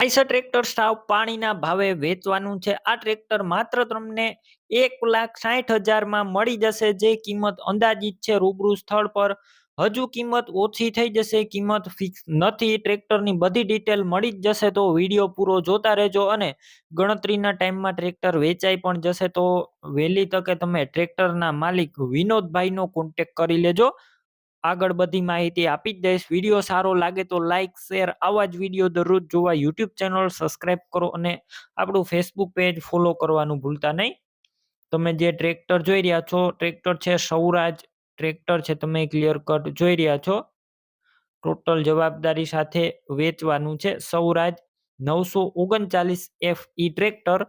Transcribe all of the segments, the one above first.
Eicher tractor સાવ પાણીના ભાવે વેચવાનું છે. આ ટ્રેક્ટર માત્ર તમને એક લાખ સાઠ હજારમાં મળી જશે. જે કિંમત અંદાજિત છે રૂબરૂ સ્થળ પર. હજુ કિંમત ઓછી થઈ જશે, કિંમત ફિક્સ નથી. ટ્રેક્ટરની બધી ડિટેલ મળી જ જશે તો વીડિયો પૂરો જોતા રહેજો અને ગણતરીના ટાઈમમાં ટ્રેક્ટર વેચાઈ પણ જશે તો વહેલી તકે તમે ટ્રેક્ટરના માલિક વિનોદભાઈનો કોન્ટેક કરી લેજો. આગળ બધી માહિતી આપી જ દઈશ. વીડિયો સારો લાગે તો લાઇક શેર આવા જ વીડિયો દરરોજ જોવા યુટ્યુબ ચેનલ સબસ્ક્રાઈબ કરો અને આપણું ફેસબુક પેજ ફોલો કરવાનું ભૂલતા નહીં. તમે જે ટ્રેક્ટર જોઈ રહ્યા છો ટ્રેક્ટર છે સૌરાજ ટ્રેક્ટર છે તમે ક્લિયર કટ જોઈ રહ્યા છો. ટોટલ જવાબદારી સાથે વેચવાનું છે સૌરાજ નવસો ઓગણચાલીસ એફ ઈ ટ્રેક્ટર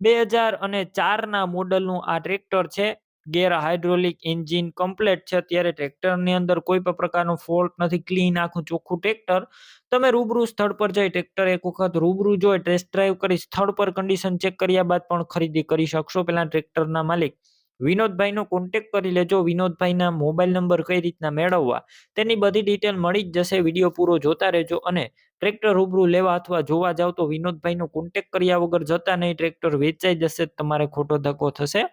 બે હજાર અને ચારના મોડલનું આ ટ્રેક્ટર છે. ગેર હાઇડ્રોલિક એન્જિન કમ્પ્લેટ છે અત્યારે ટ્રેક્ટરની અંદર કોઈ પણ પ્રકારનો ફોલ્ટ નથી, ક્લીન આખું ચોખ્ખું ટ્રેક્ટર. તમે રૂબરૂ સ્થળ પર જઈ ટ્રેક્ટર એક વખત રૂબરૂ જોઈ, ટેસ્ટ ડ્રાઈવ કરી, સ્થળ પર કન્ડિશન ચેક કર્યા બાદ પણ ખરીદી કરી શકશો પેલા ટ્રેક્ટરના માલિક. વિનોદભાઈનો કોન્ટેક કરી લેજો, વિનોદભાઈના મોબાઈલ નંબર કઈ રીતના મેળવવા, તેની બધી ડિટેલ મળી જ જશે, વીડિયો પૂરો જોતા રહેજો અને ટ્રેક્ટર રૂબરૂ લેવા અથવા જોવા જાવ તો વિનોદભાઈનો કોન્ટેક કર્યા વગર જતા નહીં, ટ્રેક્ટર વેચાઈ જશે, તમારે ખોટો ધક્કો થશે.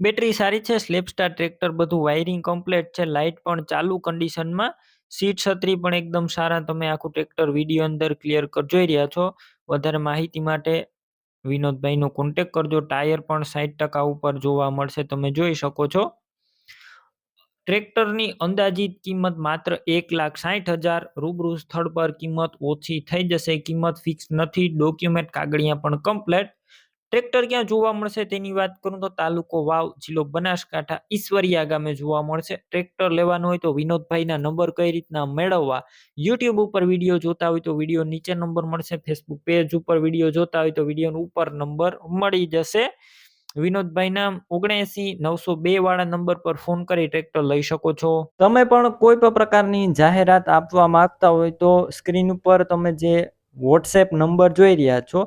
બેટરી સારી છે સ્લેપસ્ટાર ટ્રેક્ટર બધું વાયરિંગ કમ્પ્લીટ છે લાઇટ પણ ચાલુ કન્ડિશનમાં સીટ છત્રી પણ એકદમ સારા, તમે આખું ટ્રેક્ટર વીડિયો અંદર ક્લિયર જોઈ રહ્યા છો. વધારે માહિતી માટે વિનોદભાઈનો કોન્ટેક કરજો, ટાયર પણ સાઠ ટકા ઉપર જોવા મળશે, તમે જોઈ શકો છો. ટ્રેક્ટરની અંદાજિત કિંમત માત્ર એક લાખ સાઠ હજાર, રૂબરૂ સ્થળ પર કિંમત ઓછી થઈ જશે, કિંમત ફિક્સ નથી ડોક્યુમેન્ટ કાગળિયા પણ કમ્પ્લેટ ટ્રેક્ટર ક્યાં જોવા મળશે તેની વાત કરું તો તાલુકો વાવ, જિલ્લો બનાસકાંઠા, ઈશ્વરિયા ગામે જોવા મળશે. ટ્રેક્ટર લેવાનું હોય તો વિનોદભાઈના નંબર કઈ રીતના મેળવવા? યુટ્યુબ ઉપર વીડિયો જોતા હોય તો વીડિયો નીચે નંબર મળશે. ફેસબુક પેજ ઉપર વીડિયો જોતા હોય તો વીડિયો ઉપર નંબર મળી જશે. વિનોદભાઈના ઓગણએસી નવસો બે વાળા નંબર પર ફોન કરી ટ્રેક્ટર લઈ શકો છો. તમે પણ કોઈ પણ પ્રકારની જાહેરાત આપવા માંગતા હોય તો સ્ક્રીન ઉપર તમે જે વોટ્સએપ નંબર જોઈ રહ્યા છો